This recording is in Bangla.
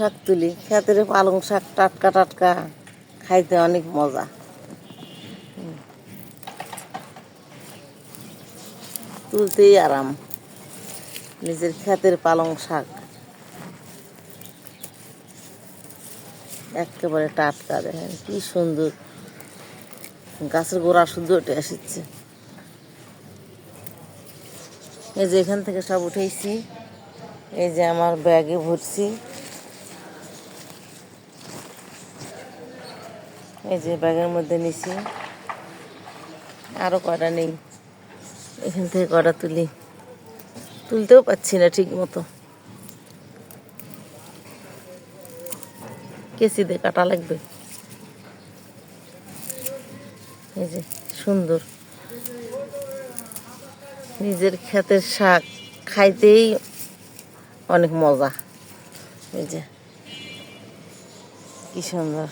শাক তুলি, খেতের পালং শাক টাটকা টাটকা খাইতে অনেক মজা। তুলতেই আরাম, নিজের খেতের পালং শাক। একেবারে টাটকা, দেখেন কি সুন্দর। গাছের গোড়া শুদ্ধ উঠে আসছে এই যে এখান থেকে সব উঠেছি এই যে আমার ব্যাগে ভরছি। এই যে ব্যাগের মধ্যে নিছি। আরও কটা নেই। এখান থেকে কটা তুলি? তুলতেও পাচ্ছি না ঠিক মতো কেসি দিয়ে কাটা লাগবে। এই যে সুন্দর। নিজের ক্ষেতের শাক খাইতেই অনেক মজা। এই যে। কি সুন্দর।